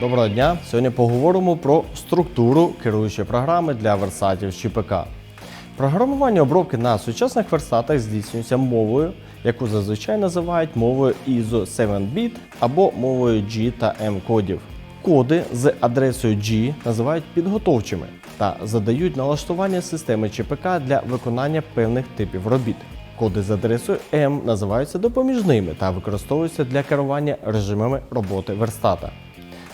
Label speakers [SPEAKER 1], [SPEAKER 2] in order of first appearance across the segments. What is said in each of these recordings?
[SPEAKER 1] Доброго дня! Сьогодні поговоримо про структуру керуючої програми для версатів з ЧПК. Програмування обробки на сучасних верстатах здійснюється мовою, яку зазвичай називають мовою ISO 7-bit або мовою G та M кодів. Коди з адресою G називають підготовчими та задають налаштування системи ЧПК для виконання певних типів робіт. Коди з адресою M називаються допоміжними та використовуються для керування режимами роботи верстата.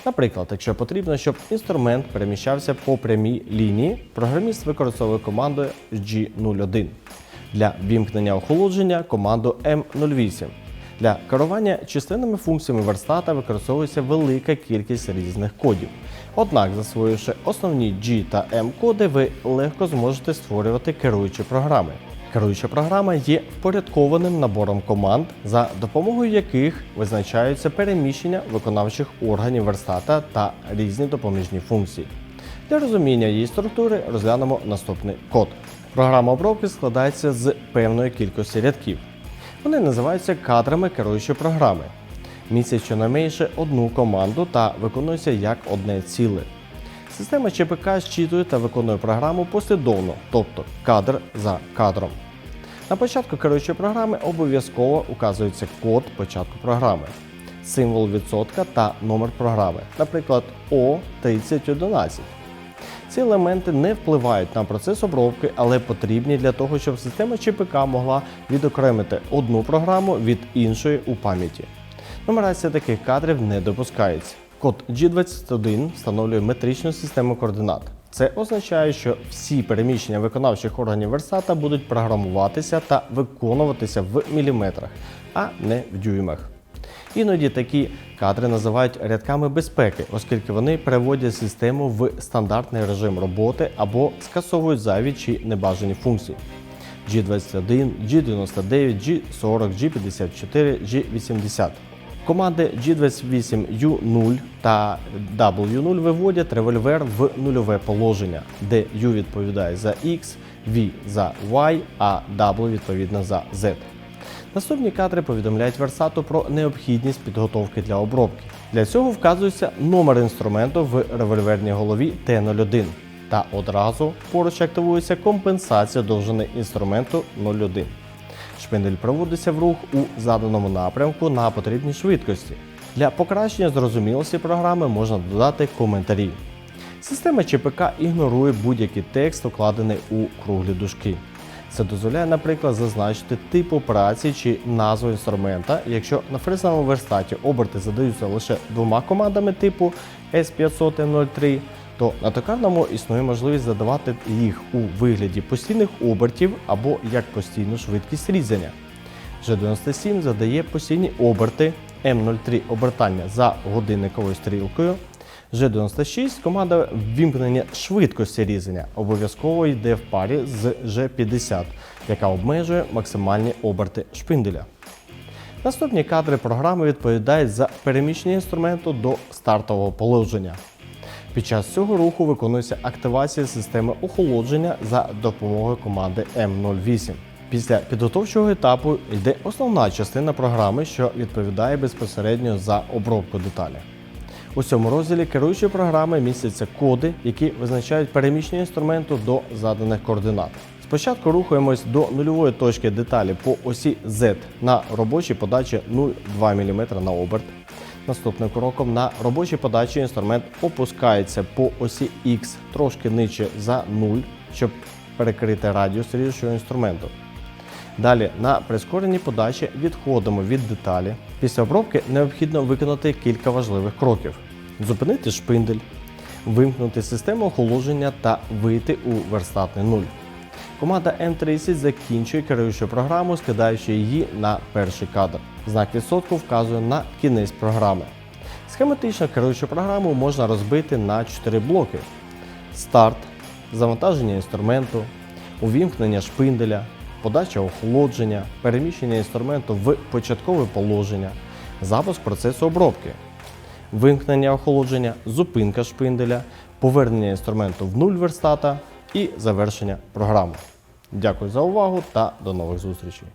[SPEAKER 1] Наприклад, якщо потрібно, щоб інструмент переміщався по прямій лінії, програміст використовує команду G01. Для вімкнення охолодження команду M08. Для керування численними функціями верстата використовується велика кількість різних кодів. Однак, засвоївши основні G та M коди, ви легко зможете створювати керуючі програми. Керуюча програма є впорядкованим набором команд, за допомогою яких визначаються переміщення виконавчих органів верстата та різні допоміжні функції. Для розуміння її структури розглянемо наступний код. Програма обробки складається з певної кількості рядків. Вони називаються кадрами керуючої програми. Містять щонайменше одну команду та виконуються як одне ціле. Система ЧПК зчитує та виконує програму послідовно, тобто кадр за кадром. На початку керуючої програми обов'язково указується код початку програми, символ відсотка та номер програми, наприклад, O3011. Ці елементи не впливають на процес обробки, але потрібні для того, щоб система ЧПК могла відокремити одну програму від іншої у пам'яті. Нумерація таких кадрів не допускається. Код G21 встановлює метричну систему координат. Це означає, що всі переміщення виконавчих органів версата будуть програмуватися та виконуватися в міліметрах, а не в дюймах. Іноді такі кадри називають рядками безпеки, оскільки вони переводять систему в стандартний режим роботи або скасовують зайві чи небажані функції. G21, G99, G40, G54, G80. Команди G28U0 та W0 виводять револьвер в нульове положення, де U відповідає за X, V за Y, а W відповідно за Z. Наступні кадри повідомляють Версату про необхідність підготовки для обробки. Для цього вказується номер інструменту в револьверній голові T01 та одразу поруч активується компенсація довжини інструменту 01. Шпиндель проводиться в рух у заданому напрямку на потрібній швидкості. Для покращення зрозумілості програми можна додати коментарі. Система ЧПК ігнорує будь-який текст, укладений у круглі дужки. Це дозволяє, наприклад, зазначити тип операції чи назву інструмента. Якщо на фрезовому верстаті оберти задаються лише двома командами типу S500 M03, то на токарному існує можливість задавати їх у вигляді постійних обертів або як постійну швидкість різання. G97 задає постійні оберти M03 обертання за годинниковою стрілкою. G96 команда ввімкнення швидкості різання обов'язково йде в парі з G50, яка обмежує максимальні оберти шпинделя. Наступні кадри програми відповідають за переміщення інструменту до стартового положення. Під час цього руху виконується активація системи охолодження за допомогою команди M08. Після підготовчого етапу йде основна частина програми, що відповідає безпосередньо за обробку деталі. У цьому розділі керуючої програми містяться коди, які визначають переміщення інструменту до заданих координат. Спочатку рухаємось до нульової точки деталі по осі Z на робочій подачі 0,2 мм на оберт. Наступним кроком на робочій подачі інструмент опускається по осі X трошки нижче за 0, щоб перекрити радіус ріжучого інструменту. Далі на прискореній подачі відходимо від деталі. Після обробки необхідно виконати кілька важливих кроків: зупинити шпиндель, вимкнути систему охолодження та вийти у верстатний нуль. Команда M30 закінчує керуючу програму, скидаючи її на перший кадр. Знак відсотку вказує на кінець програми. Схематично керуючу програму можна розбити на 4 блоки: старт, завантаження інструменту, увімкнення шпинделя, подача охолодження, переміщення інструменту в початкове положення, запуск процесу обробки, вимкнення охолодження, зупинка шпинделя, повернення інструменту в нуль верстата і завершення програми. Дякую за увагу та до нових зустрічей!